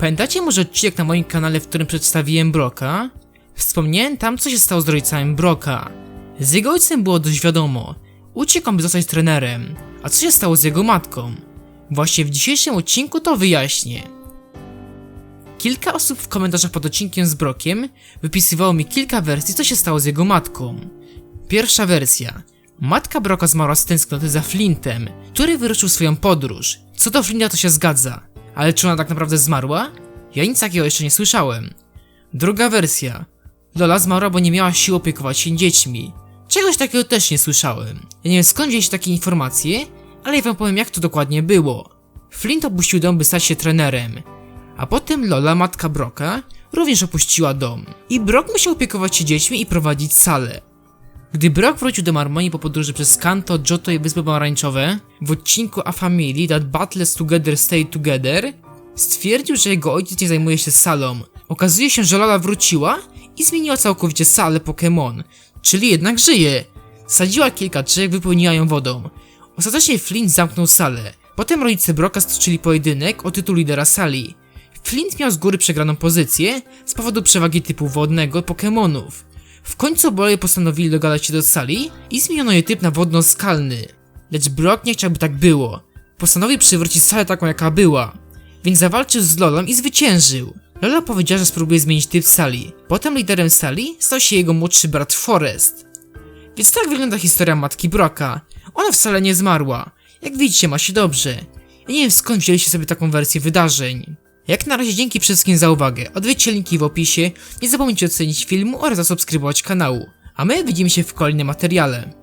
Pamiętacie może odcinek na moim kanale, w którym przedstawiłem Broka? Wspomniałem tam, co się stało z rodzicami Broka. Z jego ojcem było dość wiadomo. Uciekł, by zostać trenerem. A co się stało z jego matką? Właśnie w dzisiejszym odcinku to wyjaśnię. Kilka osób w komentarzach pod odcinkiem z Brokiem wypisywało mi kilka wersji, co się stało z jego matką. Pierwsza wersja. Matka Broka zmarła z tęsknoty za Flintem, który wyruszył swoją podróż. Co do Flinta to się zgadza, ale czy ona tak naprawdę zmarła? Ja nic takiego jeszcze nie słyszałem. Druga wersja. Lola zmarła, bo nie miała sił opiekować się dziećmi. Czegoś takiego też nie słyszałem. Ja nie wiem skąd wziąć takie informacje, ale ja wam powiem jak to dokładnie było. Flint opuścił dom, by stać się trenerem. A potem Lola, matka Broka, również opuściła dom. I Brock musiał opiekować się dziećmi i prowadzić salę. Gdy Brock wrócił do Marmonii po podróży przez Kanto, Johto i Wyspy Pomarańczowe, w odcinku A Family That Battles Together Stay Together, stwierdził, że jego ojciec nie zajmuje się salą. Okazuje się, że Lola wróciła i zmieniła całkowicie salę Pokémon, czyli jednak żyje. Sadziła kilka drzew, wypełniła ją wodą. Ostatecznie Flint zamknął salę. Potem rodzice Broka stoczyli pojedynek o tytuł lidera sali. Flint miał z góry przegraną pozycję z powodu przewagi typu wodnego Pokémonów. W końcu oboje postanowili dogadać się do sali i zmieniono jej typ na wodno-skalny. Lecz Brock nie chciał, by tak było. Postanowił przywrócić salę taką, jaka była. Więc zawalczył z Lolą i zwyciężył. Lola powiedziała, że spróbuje zmienić typ sali. Potem liderem sali stał się jego młodszy brat Forrest. Więc tak wygląda historia matki Broka. Ona wcale nie zmarła. Jak widzicie, ma się dobrze. Ja nie wiem skąd wzięliście sobie taką wersję wydarzeń. Jak na razie dzięki wszystkim za uwagę. Odwiedźcie linki w opisie, nie zapomnijcie ocenić filmu oraz zasubskrybować kanału. A my widzimy się w kolejnym materiale.